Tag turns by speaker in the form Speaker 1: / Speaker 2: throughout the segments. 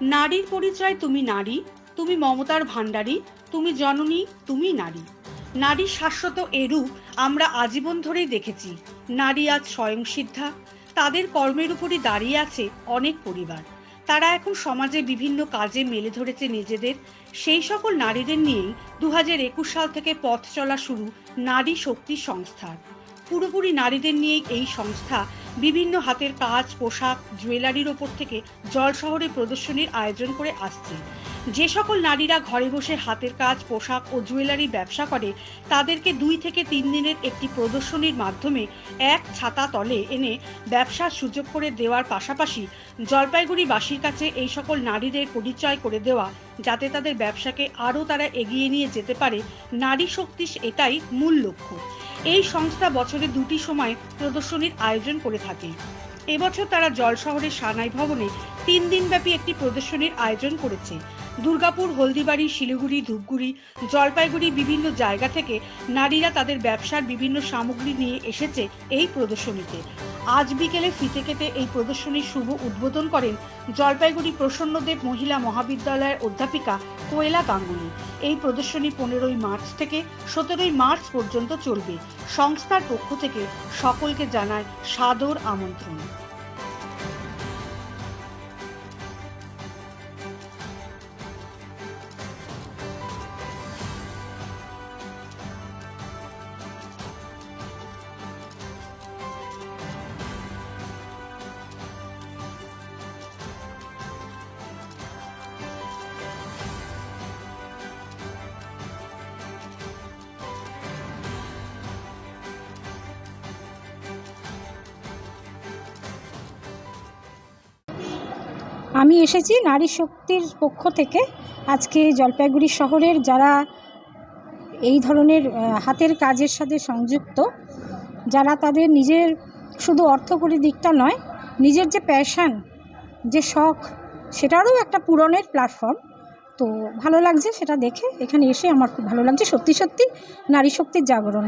Speaker 1: নারীর পরিচয় তুমি নারী, তুমি মমতার ভাণ্ডারী, তুমি জননী, তুমি নারী। নারীর শাশ্বত এরূপ আমরা আজীবন ধরেই দেখেছি। নারী আজ স্বয়ংসিদ্ধা। তাদের কর্মের উপরই দাঁড়িয়ে আছে অনেক পরিবার। তারা এখন সমাজে বিভিন্ন কাজে মেলে ধরেছে নিজেদের। সেই সকল নারীদের নিয়েই দু হাজার একুশ সাল থেকে পথ চলা শুরু নারী শক্তি সংস্থার। পুরোপুরি নারীদের নিয়েই এই সংস্থা বিভিন্ন হাতের কাজ পোশাক জুয়েলারির ওপর থেকে জল শহরে প্রদর্শনীর আয়োজন করে আসছে। যে সকল নারীরা ঘরে বসে হাতের কাজ, পোশাক ও জুয়েলারি ব্যবসা করে, তাদেরকে দুই থেকে তিন দিনের একটি প্রদর্শনীর মাধ্যমে এক ছাতা তলে এনে ব্যবসার সুযোগ করে দেওয়ার পাশাপাশি জলপাইগুড়িবাসীর কাছে এই সকল নারীদের পরিচয় করে দেওয়া, যাতে তাদের ব্যবসাকে আরও তারা এগিয়ে নিয়ে যেতে পারে, নারী শক্তি এটাই মূল লক্ষ্য। এই সংস্থা বছরে দুটি সময় প্রদর্শনীর আয়োজন করে থাকে। এবছর তারা জল শহরের সানাই ভবনে তিন দিনব্যাপী একটি প্রদর্শনীর আয়োজন করেছে। দুর্গাপুর, হলদিবাড়ি, শিলিগুড়ি, ধূপগুড়ি, জলপাইগুড়ি বিভিন্ন জায়গা থেকে নারীরা তাদের ব্যবসার বিভিন্ন সামগ্রী নিয়ে এসেছে এই প্রদর্শনীতে। আজ বিকেলে ফিতে কেটে এই প্রদর্শনীর শুভ উদ্বোধন করেন জলপাইগুড়ি প্রসন্নদেব মহিলা মহাবিদ্যালয়ের অধ্যাপিকা কোয়েলা গাঙ্গুলি। এই প্রদর্শনী পনেরোই মার্চ থেকে সতেরোই মার্চ পর্যন্ত চলবে। সংস্থার পক্ষ থেকে সকলকে জানায় সাদর আমন্ত্রণ।
Speaker 2: আমি এসেছি নারী শক্তির পক্ষ থেকে আজকে জলপাইগুড়ি শহরের যারা এই ধরনের হাতের কাজের সাথে সংযুক্ত, যারা তাদের নিজের শুধু অর্থকরী দিকটা নয়, নিজের যে প্যাশান যে শখ, সেটারও একটা পূরণের প্ল্যাটফর্ম তো ভালো লাগছে সেটা দেখে, এখানে এসে আমার খুব ভালো লাগছে। সত্যি সত্যি নারী শক্তির জাগরণ।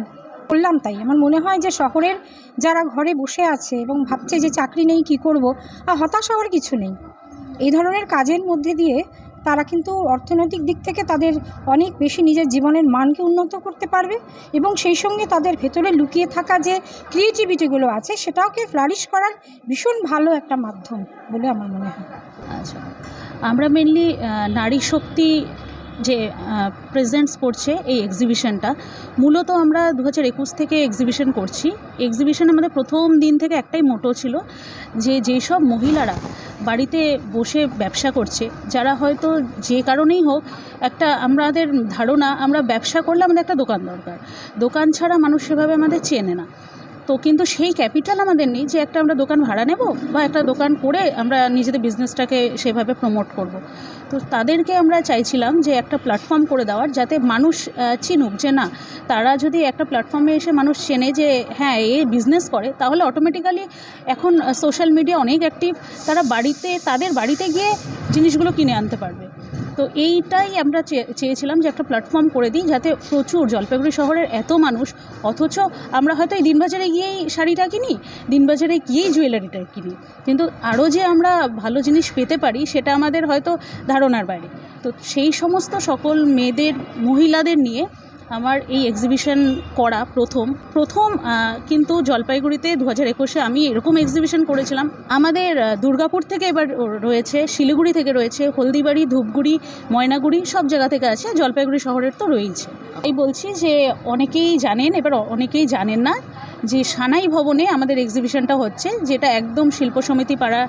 Speaker 2: বললাম তাই, আমার মনে হয় যে শহরের যারা ঘরে বসে আছে এবং ভাবছে যে চাকরি নেই, কি করব, আর হতাশ হওয়ার কিছু নেই। এই ধরনের কাজের মধ্যে দিয়ে তারা কিন্তু অর্থনৈতিক দিক থেকে তাদের অনেক বেশি নিজের জীবনের মানকে উন্নত করতে পারবে এবং সেই সঙ্গে তাদের ভেতরে লুকিয়ে থাকা যে ক্রিয়েটিভিটিগুলো আছে সেটাকে ফ্লারিশ করার ভীষণ ভালো একটা মাধ্যম বলে আমার মনে হয়।
Speaker 3: আচ্ছা। আমরা মেনলি নারী শক্তি যে প্রেজেন্টস করছে এই এক্সিবিশনটা মূলত আমরা দু হাজার একুশ থেকে এক্সিবিশন করছি। এক্সিবিশন আমাদের প্রথম দিন থেকে একটাই মোটো ছিল যে, যেসব মহিলারা বাড়িতে বসে ব্যবসা করছে, যারা হয়তো যে কারণেই হোক, একটা আমাদের ধারণা, আমরা ব্যবসা করলে আমাদের একটা দোকান দরকার। দোকান ছাড়া মানুষ সেভাবে আমাদের চেনে না। তো কিন্তু সেই ক্যাপিটাল আমাদের নেই যে একটা আমরা দোকান ভাড়া নেব বা একটা দোকান করে আমরা নিজেদের বিজনেসটাকে সেভাবে প্রমোট করব। তো তাদেরকে আমরা চাইছিলাম যে একটা প্ল্যাটফর্ম করে দেওয়ার যাতে মানুষ চিনুক যে না, তারা যদি একটা প্ল্যাটফর্মে এসে মানুষ চেনে যে হ্যাঁ এ বিজনেস করে, তাহলে অটোমেটিক্যালি এখন সোশ্যাল মিডিয়া অনেক অ্যাক্টিভ তারা বাড়িতে, তাদের বাড়িতে গিয়ে জিনিসগুলো কিনে আনতে পারবে। তো এইটাই আমরা চেয়ে- চেয়েছিলাম যে একটা প্ল্যাটফর্ম করে দিই যাতে প্রচুর জলপাইগুড়ি শহরের এত মানুষ, অথচ আমরা হয়তো এই দিনবাজারে গিয়েই শাড়িটা কিনি, দিনবাজারে গিয়েই জুয়েলারিটা কিনি। কিন্তু আরও যে আমরা ভালো জিনিস পেতে পারি, সেটা আমাদের হয়তো ধারণার বাইরে। তো সেই সমস্ত সকল মেয়েদের, মহিলাদের নিয়ে আমার এই এক্সিবিশন করা প্রথম। প্রথম কিন্তু জলপাইগুড়িতে দু হাজার একুশে আমি এরকম এক্সিবিশন করেছিলাম। আমাদের দুর্গাপুর থেকে এবার রয়েছে, শিলিগুড়ি থেকে রয়েছে, হলদিবাড়ি, ধূপগুড়ি, ময়নাগুড়ি, সব জায়গা থেকে আছে, জলপাইগুড়ি শহরের তো রয়েছে এই বলছি যে অনেকেই জানেন, এবার অনেকেই জানেন না, যে সানাই ভবনে আমাদের এক্সিবিশনটা হচ্ছে, যেটা একদম শিল্প সমিতি পাড়া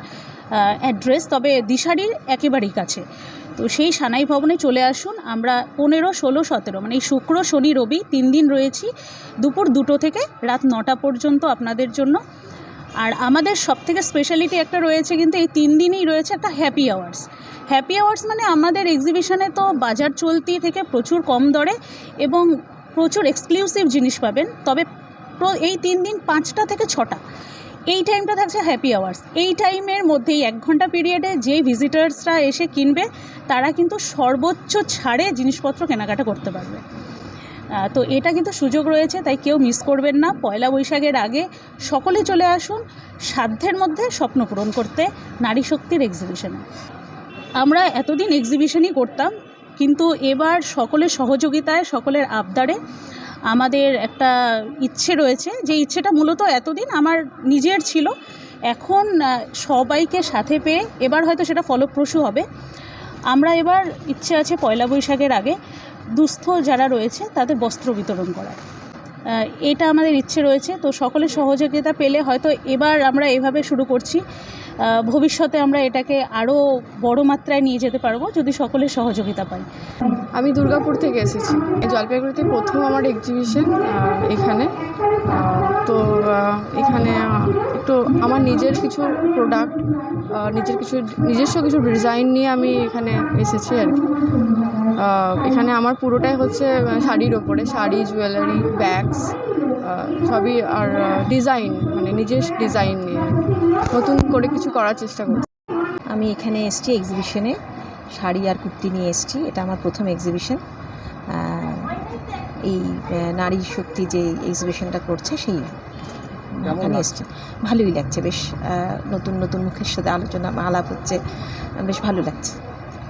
Speaker 3: অ্যাড্রেস তবে দিশারির একেবারেই কাছে। তো সেই সানাই ভবনে চলে আসুন। আমরা পনেরো, ষোলো, সতেরো মানে এই শুক্র, শনি, রবি তিন দিন রয়েছি। দুপুর দুটো থেকে রাত নটা পর্যন্ত আপনাদের জন্য। আর আমাদের সব থেকে স্পেশালিটি একটা রয়েছে কিন্তু এই তিন দিনই রয়েছে একটা হ্যাপি আওয়ার্স হ্যাপি আওয়ার্স মানে আমাদের এক্সিবিশনে তো বাজার চলতি থেকে প্রচুর কম দরে এবং প্রচুর এক্সক্লুসিভ জিনিস পাবেন। তবে এই তিন দিন পাঁচটা থেকে ছটা। এই টাইমটা থাকছে হ্যাপি আওয়ার্স এই টাইমের মধ্যেই এক ঘণ্টা পিরিয়ডে যে ভিজিটার্সরা এসে কিনবে, তারা কিন্তু সর্বোচ্চ ছাড়ে জিনিসপত্র কেনাকাটা করতে পারবে। তো এটা কিন্তু সুযোগ রয়েছে, তাই কেউ মিস করবেন না। পয়লা বৈশাখের আগে সকলে চলে আসুন, সাধ্যের মধ্যে স্বপ্ন পূরণ করতে নারী শক্তির এক্সিবিশনে আমরা এতদিন এক্সিবিশনই করতাম, কিন্তু এবার সকলের সহযোগিতায়, সকলের আবদারে আমাদের একটা ইচ্ছে রয়েছে, যে ইচ্ছেটা মূলত এতদিন আমার নিজের ছিল। এখন সবাইকে সাথে পেয়ে এবার হয়তো সেটা ফলপ্রসূ হবে। আমরা এবার ইচ্ছে আছে পয়লা বৈশাখের আগে দুস্থ যারা রয়েছে তাদের বস্ত্র বিতরণ করার। এটা আমাদের ইচ্ছে রয়েছে। তো সকলের সহযোগিতা পেলে হয়তো এবার আমরা এভাবে শুরু করছি। ভবিষ্যতে আমরা এটাকে আরও বড় মাত্রায় নিয়ে যেতে পারব যদি সকলের সহযোগিতা পাই
Speaker 4: আমি দুর্গাপুর থেকে এসেছি। জলপাইগুড়িতে প্রথম আমার এক্সিবিশন এখানে। তো এখানে একটু আমার নিজের কিছু প্রোডাক্ট নিজের কিছু, নিজস্ব কিছু ডিজাইন নিয়ে আমি এখানে এসেছি আর কি। এখানে আমার পুরোটাই হচ্ছে শাড়ির ওপরে শাড়ি জুয়েলারি ব্যাগস সবই আর ডিজাইন মানে নিজের ডিজাইন নিয়ে। নতুন করে কিছু করার চেষ্টা করছি।
Speaker 5: আমি এখানে এসেছি এক্সিবিশনে শাড়ি আর কুর্তি নিয়ে এসেছি এটা আমার প্রথম এক্সিবিশন এই নারী শক্তি যে এক্সিবিশনটা করছে সেই এখানে এসেছি। ভালোই লাগছে বেশ নতুন নতুন মুখের সাথে আলোচনা আলাপ হচ্ছে বেশ ভালো লাগছে।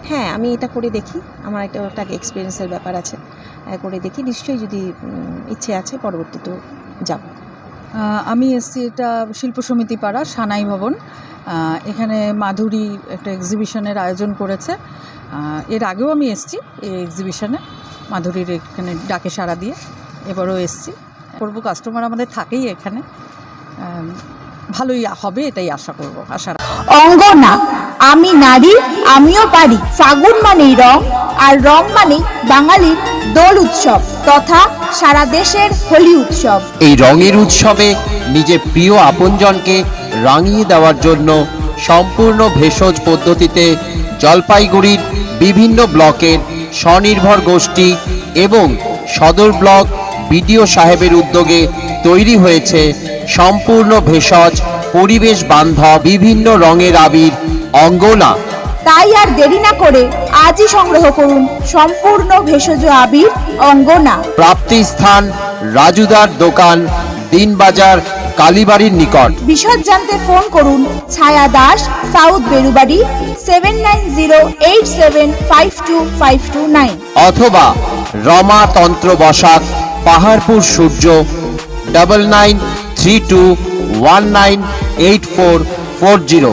Speaker 5: হ্যাঁ আমি এটা করে দেখি। আমার একটা ওটা এক্সপিরিয়েন্সের ব্যাপার আছে। করে দেখি। নিশ্চয়ই যদি ইচ্ছে আছে পরবর্তীতেও যাব।
Speaker 6: আমি এসছি এটা শিল্প সমিতি পাড়া সানাই ভবন। এখানে মাধুরী একটা এক্সিবিশনের আয়োজন করেছে। এর আগেও আমি এসছি এই এক্সিবিশনে মাধুরীর এখানে ডাকে সাড়া দিয়ে এবারও এসছি। করব কাস্টমার আমাদের থাকেই এখানে। ভালোই হবে এটাই আশা করব আশা।
Speaker 7: অঙ্গনা আমি নারী, আমিও পারি। ফাগুন মানেই রং, আর রং মানেই বাঙালির দোল উৎসব তথা সারা দেশের হোলি উৎসব।
Speaker 8: এই রঙের উৎসবে নিজের প্রিয় আপনজনকে রাঙিয়ে দেওয়ার জন্য সম্পূর্ণ ভেষজ পদ্ধতিতে জলপাইগুড়ির বিভিন্ন ব্লকের স্বনির্ভর গোষ্ঠী এবং সদর ব্লক বিডিও সাহেবের উদ্যোগে তৈরি হয়েছে সম্পূর্ণ ভেষজ পরিবেশ বান্ধব বিভিন্ন রঙের আবির অঙ্গনা।
Speaker 7: তাই আর দেরি না করে আজই সংগ্রহ করুন সম্পূর্ণ ভেষজ আবির অঙ্গনা।
Speaker 8: প্রাপ্তি স্থান রাজুদার দোকান দিনবাজার কালীবাড়ির নিকট।
Speaker 7: বিশদ জানতে ফোন করুন Chhaya Das south Berubari seven nine zero eight seven five two five two nine.
Speaker 8: অথবা Rama Tantra Basak Paharpur Surya double nine three two one nine eight four four zero.